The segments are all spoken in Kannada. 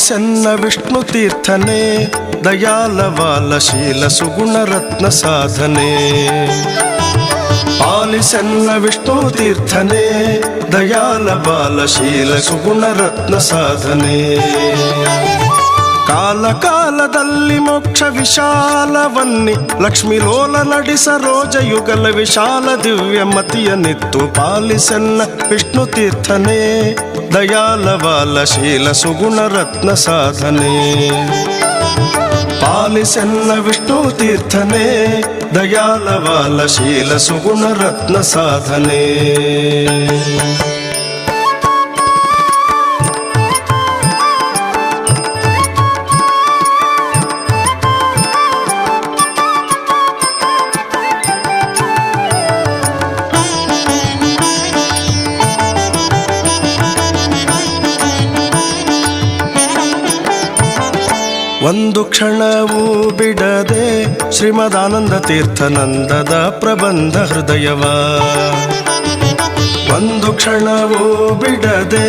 చేసన్న విష్ణు తీర్థనే దయాలవాల శీల సుగుణ సాధనే. పాలిసన్న విష్ణు తీర్థనే దయాల బాల శీల సుగుణ సాధనే. ಕಾಲ ಕಾಲದಲ್ಲಿ ಮೋಕ್ಷ ವಿಶಾಲವನ್ನಿ ಲಕ್ಷ್ಮಿ ಲೋಲ ನಡಿಸ ರೋಜ ಯುಗಲ ವಿಶಾಲ ದಿವ್ಯ ಮತಿಯ ನಿತ್ತು ಪಾಲಿಸೆನ್ನ ವಿಷ್ಣು ತೀರ್ಥನೆ ದಯಾಲ ಬಾಲ ಶೀಲ ಸುಗುಣ ರತ್ನ ಸಾಧನೆ ಪಾಲಿಸೆನ್ನ ವಿಷ್ಣು ತೀರ್ಥನೆ ದಯಾಲ ಬಾಲ ಶೀಲ ಸುಗುಣ ರತ್ನ ಸಾಧನೆ ಒಂದು ಕ್ಷಣವೂ ಬಿಡದೆ ಶ್ರೀಮದಾನಂದ ತೀರ್ಥನಂದದ ಪ್ರಬಂಧ ಹೃದಯವ. ಒಂದು ಕ್ಷಣವೂ ಬಿಡದೆ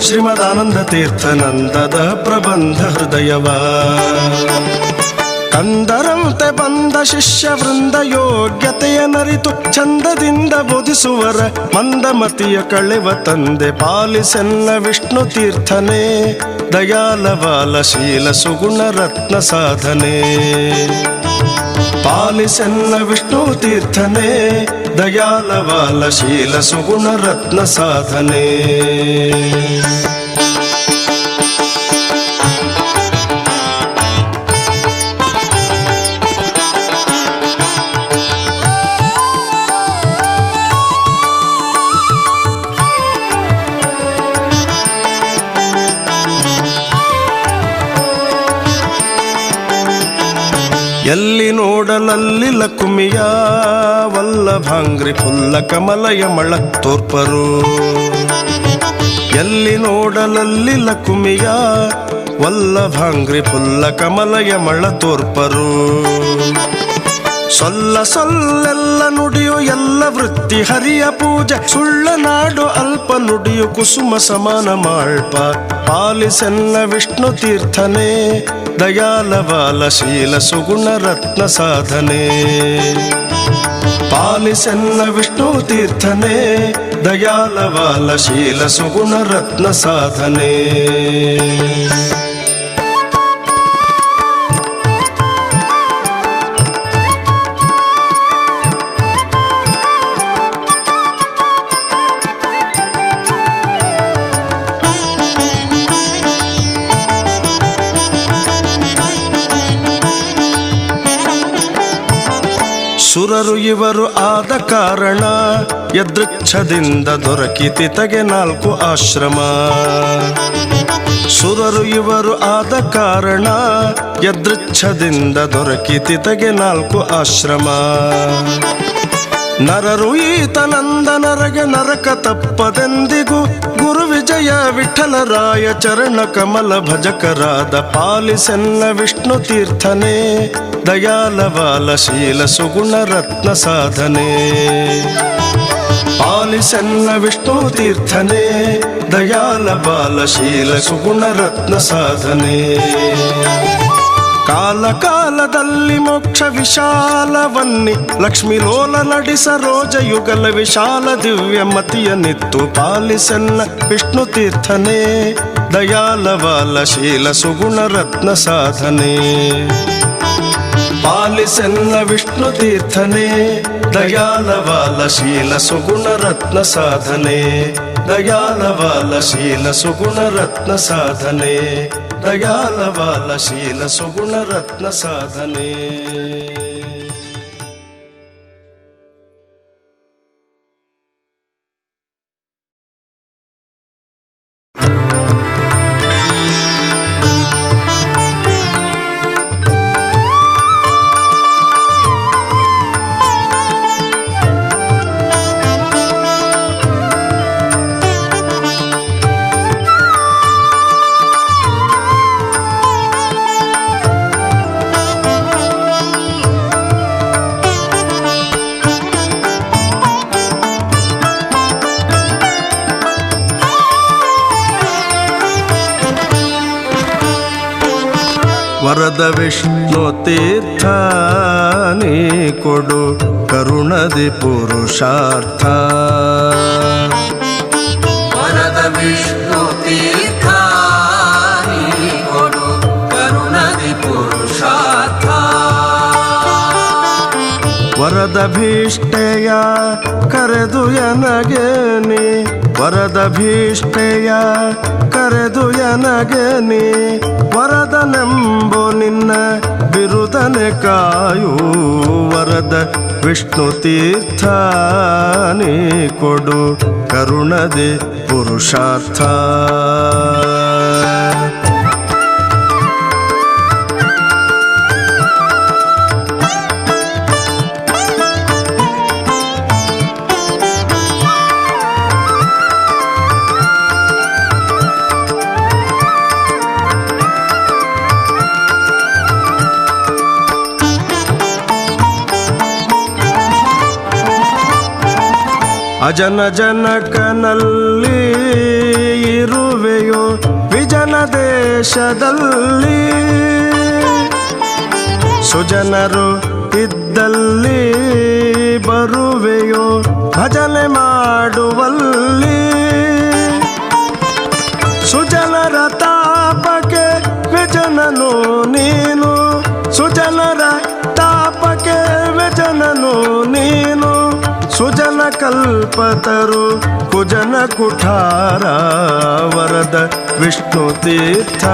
ಶ್ರೀಮದಾನಂದ ತೀರ್ಥನಂದದ ಪ್ರಬಂಧ ಹೃದಯವ. ಕಂದರಂತೆ ಬಂದ ಶಿಷ್ಯ ವೃಂದ ಯೋಗ್ಯತೆಯ ನರಿತು ಚಂದದಿಂದ ಬೋಧಿಸುವರ ಮಂದಮತಿಯ ಕಳೆವ ತಂದೆ ಪಾಲಿಸೆನ್ನ ವಿಷ್ಣು ತೀರ್ಥನೆ ದಯಾಲ ಬಾಲ ಶೀಲ ಸುಗುಣ ರತ್ನ ಸಾಧನೆ ಪಾಲಿಸೆನ್ನ ವಿಷ್ಣು ತೀರ್ಥನೆ ದಯಾಲ ಬಾಲ ಶೀಲ ಸುಗುಣ ರತ್ನ ಸಾಧನೆ ಎಲ್ಲಿ ನೋಡಲಲ್ಲಿ ಲಕುಮಿಯ ವಲ್ಲಭಾಂಗ್ರಿ ಪುಲ್ಲ ಕಮಲಯ ಮಳ ತೋರ್ಪರು ಎಲ್ಲಿ ನೋಡಲಲ್ಲಿ ಲಕುಮಿಯ ವಲ್ಲಭಾಂಗ್ರಿ ಪುಲ್ಲ ಕಮಲಯ ಮಳ ತೋರ್ಪರು ಸೊಲ್ಲ ಸೊಲ್ಲೆಲ್ಲ ನುಡಿಯು ಎಲ್ಲ ವೃತ್ತಿ ಹರಿಯ ಪೂಜೆ ಸುಳ್ಳ ನಾಡು ಅಲ್ಪ ನುಡಿಯು ಕುಸುಮ ಸಮಾನ ಮಾಳ್ಪ ಪಾಲಿಸೆನ್ನ ವಿಷ್ಣು ತೀರ್ಥನೆ ದಯಾಲ ಬಾಲ ಶೀಲ ಸುಗುಣ ರತ್ನ ಸಾಧನೆ ಪಾಲಿಸೆನ್ನ ವಿಷ್ಣು ತೀರ್ಥನೆ ದಯಾಲ ಬಾಲ ಶೀಲ ಸುಗುಣ ರತ್ನ ಸಾಧನೆ ಸುರರು ಇವರು ಆದ ಕಾರಣ ಯದೃಚ್ಛದಿಂದ ದೊರಕಿತಿ ತಗೆ ನಾಲ್ಕು ಆಶ್ರಮ. ಸುರರು ಇವರು ಆದ ಕಾರಣ ಯದೃಚ್ಛದಿಂದ ದೊರಕಿತಿ ತಗೆ ನಾಲ್ಕು ಆಶ್ರಮ. ನರರು ಈತನಂದನರಗೆ ನರಕ ತಪ್ಪದೆಂದಿಗೂ ಗುರು ವಿಜಯ ವಿಠಲರಾಯ ಚರಣ ಕಮಲ ಭಜಕರಾದ ಪಾಲಿಸೆನ್ನ ವಿಷ್ಣು ತೀರ್ಥನೆ ದಯಾಲ ಬಾಲ ಶೀಲ ಸುಗುಣ ರತ್ನ ಸಾಧನೆ ಪಾಲಿಸೆನ್ನ ವಿಷ್ಣು ತೀರ್ಥನೆ ದಯಾಲ ಬಾಲ ಶೀಲ ಸುಗುಣ ರತ್ನ ಸಾಧನೆ ಕಾಲ ಕಾಲದಲ್ಲಿ ಮೋಕ್ಷ ವಿಶಾಲವನ್ನಿ ಲಕ್ಷ್ಮಿ ಲೋಲ ನಡಿಸ ರೋಜ ಯುಗಲ ವಿಶಾಲ ದಿವ್ಯ ಮತಿಯ ನಿತ್ತು ಪಾಲಿಸೆನ್ನ ವಿಷ್ಣು ತೀರ್ಥನೆ ದಯಾಲ ಬಾಲ ಶೀಲ ಸುಗುಣ ರತ್ನ ಸಾಧನೆ ಪಾಲಿಸೆನ್ನ ವಿಷ್ಣು ತೀರ್ಥನೆ ದಯಾಲ ಬಾಲ ಶೀಲ ಸುಗುಣ ರತ್ನ ಸಾಧನೆ ದಯಾಲ ಬಾಲ ಶೀಲ ಸುಗುಣ ರತ್ನ ಸಾಧನೆ హృదయాల వాళ్ళ శీల సుగుణ రత్న సాధనే. ವರದ ವಿಷ್ಣು ತೀರ್ಥ ನೀ ಕೊಡು ಕರುಣದಿ ಪುರುಷಾರ್ಥ. ವರದ ವಿಷ್ಣು ತೀರ್ಥ ವರದ ಭೀಷ್ಟೆಯ ಕರೆದು ಎನಗೆ ನೀ ವರದ ಭೀಷ್ಟೆಯ ಕರೆದು ಎನಗೆ ನೀ ವರದನೆಂಬು ನಿನ್ನ ಬಿರುದನೆ ಕಾಯು, ವರದ ವಿಷ್ಣು ತೀರ್ಥ ನೀ ಕೊಡು, ಕರುಣದೆ ಪುರುಷಾರ್ಥ. ಅಜನ ಜನಕನಲ್ಲಿ ಇರುವೆಯೋ ವಿಜನ ದೇಶದಲ್ಲಿ. ಸುಜನರು ಇದ್ದಲ್ಲಿ ಬರುವೆಯೋ ಭಜನೆ ಮಾಡುವಲ್ಲಿ. ಸುಜನರ ತಾಪಕ್ಕೆ ವಿಜನನು ನೀನು. ಸುಜನರ ತಾಪಕ್ಕೆ ವಿಜನನು ನೀನು. ಸುಜನ ಕಲ್ಪತರು ಕುಜನ ಕುಠಾರ ವರದ ವಿಷ್ಣು ತೀರ್ಥ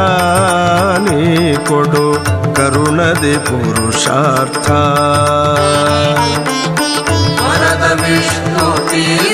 ನೀ ಕೊಡು ಕರುಣದಿ ಪುರುಷಾರ್ಥ. ವರದ ವಿಷ್ಣು ತೀರ್ಥ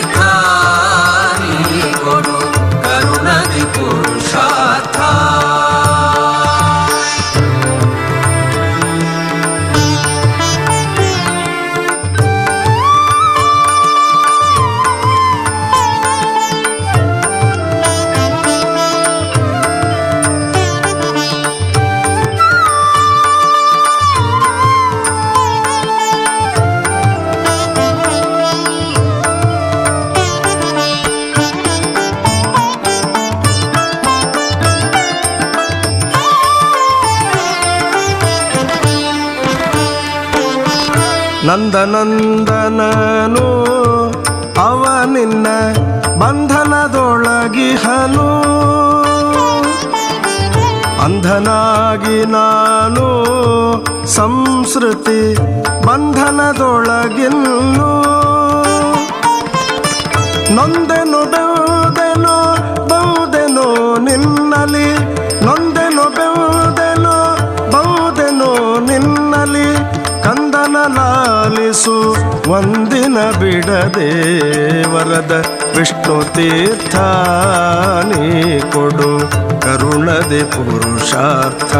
ನಂದನಂದನನು ಅವ ನಿನ್ನ ಬಂಧನದೊಳಗಿಹನು. ಅಂಧನಾಗಿ ನಾನು ಸಂಸ್ಕೃತಿ ಬಂಧನದೊಳಗಿನ್ನು. ನೊಂದೆನು ಲಾಲಿಸು ಒಂದಿನ ಬಿಡದೆ ವರದ ವಿಷ್ಣು ತೀರ್ಥ ನೀ ಕೊಡು ಕರುಣದೆ ಪುರುಷಾರ್ಥ.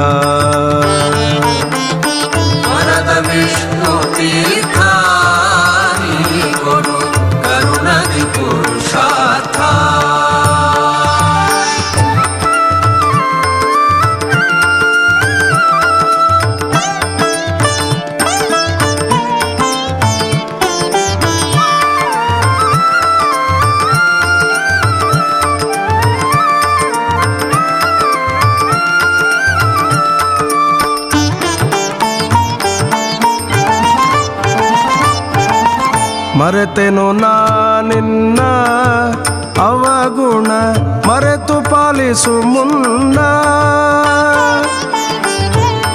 ಮರೆತೆನು ನಾನಿನ್ನ ಅವಗುಣ ಮರೆತು ಪಾಲಿಸು ಮುನ್ನ.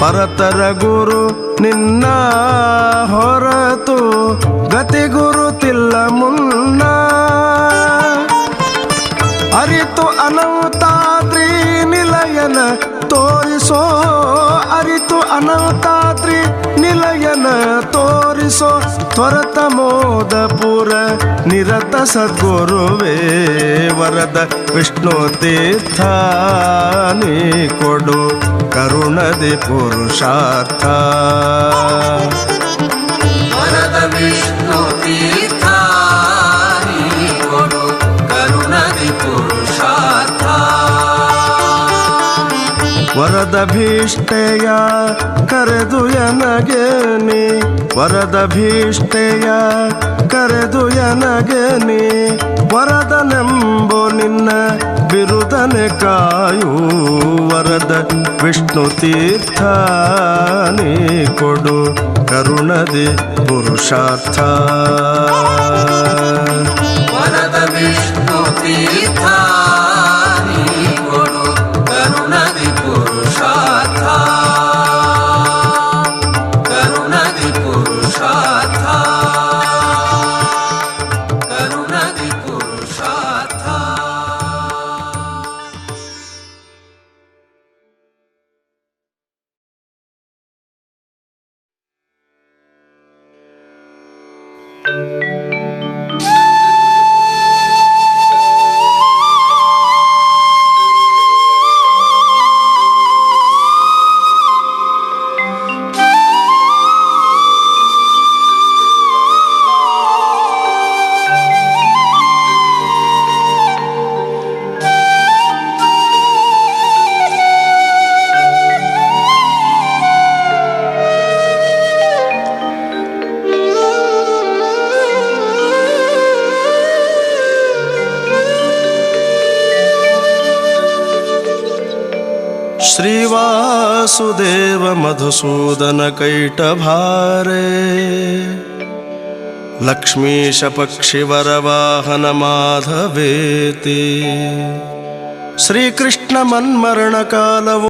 ಪರತರ ಗುರು ನಿನ್ನ ಹೊರತು ಗತಿ ಗುರುತಿಲ್ಲ ಮುನ್ನ. ಅರಿತು ಅನಂತಾದ್ರಿ ನಿಲಯನ ತೋರಿಸೋ, ಅರಿತು ಅನಂತಾ ತೋರಿಸೋ ತ್ವರತ ಮೋದಪುರ ನಿರತ ಸದ್ಗುರುವೇ ವರದ ವಿಷ್ಣು ತೀರ್ಥ ನೀ ಕೊಡು ಕರುಣದಿ ಪುರುಷಾರ್ಥ. ವರದ ವಿಷ್ಣು ವರದ ಭೀಷ್ಟೆಯ ಕರೆದು ಎನಗೆ ನೀ. ವರದ ಭೀಷ್ಟೆಯ ಕರೆದು ಎನಗೆ ನೀ. ವರದನೆಂಬು ನಿನ್ನ ಬಿರುದನೆ ಕಾಯು. ವರದ ವಿಷ್ಣು ತೀರ್ಥ ನೀ ಕೊಡು. ಕರುಣದಿ ಪುರುಷಾರ್ಥ. ವರದ ವಿಷ್ಣು ತೀರ್ಥ वासुदेव मधुसूदन कैटभारे। लक्ष्मीशपक्षिवरवाहनमाधवेति श्रीकृष्णमन्मरणकालवो